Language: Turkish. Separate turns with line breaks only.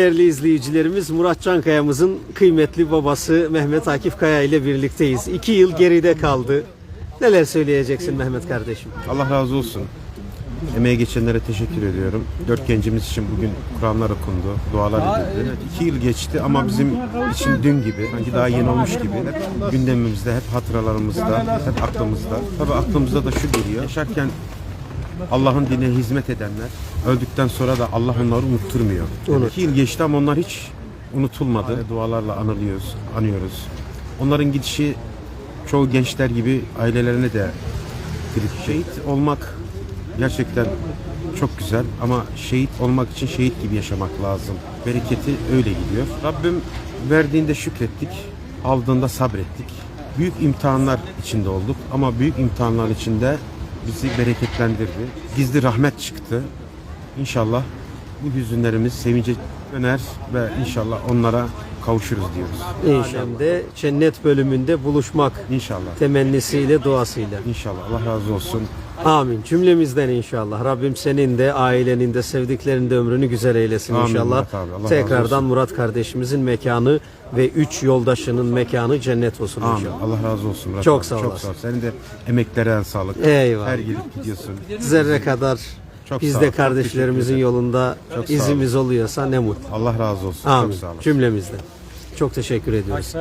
Değerli izleyicilerimiz Murat Cankaya'mızın kıymetli babası Mehmet Akif Kaya ile birlikteyiz. İki yıl geride kaldı. Neler söyleyeceksin Mehmet kardeşim?
Allah razı olsun. Emeğe geçenlere teşekkür ediyorum. Dört gencimiz için bugün Kur'anlar okundu, dualar edildi. İki yıl geçti ama bizim için dün gibi, sanki daha yeni olmuş gibi. Hep gündemimizde, hep hatıralarımızda, hep aklımızda. Tabii aklımızda da şu geliyor. Yaşarken Allah'ın dinine hizmet edenler, öldükten sonra da Allah onları unutturmuyor. Yani iki yıl geçti ama onlar hiç unutulmadı. Dualarla anılıyoruz, anıyoruz. Onların gidişi çoğu gençler gibi ailelerine de Şehit Şehit olmak gerçekten çok güzel ama şehit olmak için şehit gibi yaşamak lazım. Bereketi öyle gidiyor. Rabbim verdiğinde şükrettik, aldığında sabrettik. Büyük imtihanlar içinde olduk ama büyük imtihanlar içinde bizi bereketlendirdi. Gizli rahmet çıktı. İnşallah bu hüzünlerimiz sevince döner ve inşallah onlara kavuşuruz diyoruz.
İnşallah cennet bölümünde buluşmak
İnşallah.
temennisiyle duasıyla.
İnşallah. Allah razı olsun.
Amin. Cümlemizden inşallah. Rabbim senin de ailenin de sevdiklerinin de ömrünü güzel eylesin
Amin
inşallah.
Murat abi. Allah razı
Tekrardan
olsun.
Murat kardeşimizin mekanı ve üç yoldaşının mekanı cennet olsun
Amin.
inşallah.
Allah razı olsun. Murat
Çok
abi.
sağ
Çok
olasın.
sağ ol. Senin de emeklerine sağlık.
Eyvallah.
Her gelip gidiyorsun.
Zerre kadar
Çok
biz
sağ
de
ol. Çok
kardeşlerimizin
ederim.
yolunda
Çok sağ
izimiz oluyorsa ne mutlu.
Allah razı olsun.
Amin.
Çok sağ olasın.
Cümlemizden. Çok teşekkür ediyoruz.